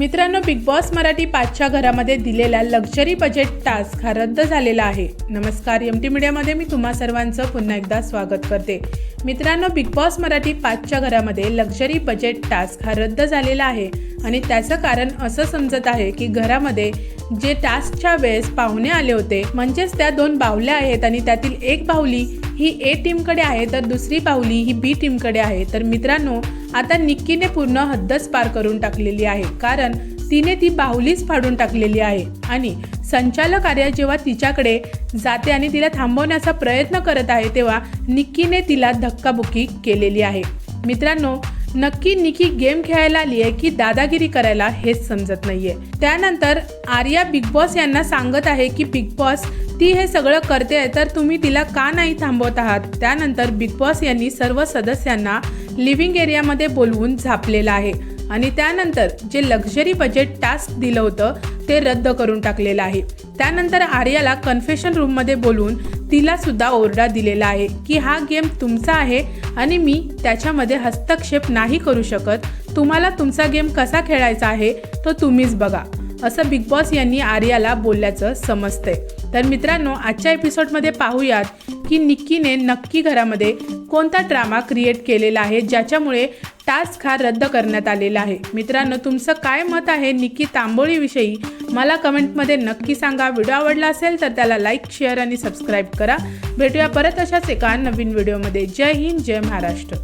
मित्रांनो big boss Marathi पाचच्या घरामध्ये दिलेला लक्झरी बजेट टास्क हा रद्द झालेला आहे. नमस्कार एम टी मीडियामध्ये मी तुम्हा सर्वांचं पुन्हा एकदा स्वागत करते. मित्रांनो बिग बॉस मराठी पाचच्या घरामध्ये लक्झरी बजेट टास्क हा रद्द झालेला आहे. आणि त्याचं कारण असं समजत आहे की घरामध्ये जे टास्कच्या वेळेस पाहुणे आले होते म्हणजेच त्या दोन बाहुल्या आहेत आणि त्यातील एक बाहुली ही ए टीमकडे आहे तर दुसरी बाहुली ही बी टीमकडे आहे. तर मित्रांनो आता निक्कीने पूर्ण हद्दच पार करून टाकलेली आहे कारण तिने ती बाहुलीच फाडून टाकलेली आहे. आणि संचालक आर्या जेव्हा तिच्याकडे जाते आणि तिला थांबवण्याचा प्रयत्न करत आहे तेव्हा निक्कीने तिला धक्काबुक्की केलेली आहे. मित्रांनो नक्की निकी गेम खेळायला आली आहे की दादागिरी करायला हेच समजत नाहीये. त्यानंतर आर्या बिग बॉस यांना सांगत आहे की बिग बॉस ती हे सगळं करते आहे तर तुम्ही तिला का नाही थांबवत आहात? त्यानंतर बिग बॉस यांनी सर्व सदस्यांना लिव्हिंग एरियामध्ये बोलवून झापलेलं आहे. आणि त्यानंतर जे लक्झरी बजेट टास्क दिलं होतं ते रद्द करून टाकलेलं आहे. त्यानंतर आर्याला कन्फेशन रूममध्ये बोलून तिलासुद्धा ओरडा दिलेला आहे की हा गेम तुमचा आहे आणि मी त्याच्यामध्ये हस्तक्षेप नाही करू शकत. तुम्हाला तुमचा गेम कसा खेळायचा आहे तो तुम्हीच बघा. असं बिग बॉस यांनी आर्याला बोलल्याचं समजतंय. तर मित्रांनो आजच्या एपिसोडमध्ये पाहूयात की निक्कीने नक्की घरामध्ये कोणता ड्रामा क्रिएट केलेला आहे ज्याच्यामुळे टास्क हा रद्द करण्यात आलेला आहे. मित्रांनो तुमचं काय मत आहे निक्की तांबोळीविषयी? मला कमेंटमध्ये नक्की सांगा. व्हिडिओ आवडला असेल तर त्याला लाईक शेअर आणि सबस्क्राईब करा. भेटूया परत अशाच एका नवीन व्हिडिओमध्ये. जय हिंद जय महाराष्ट्र.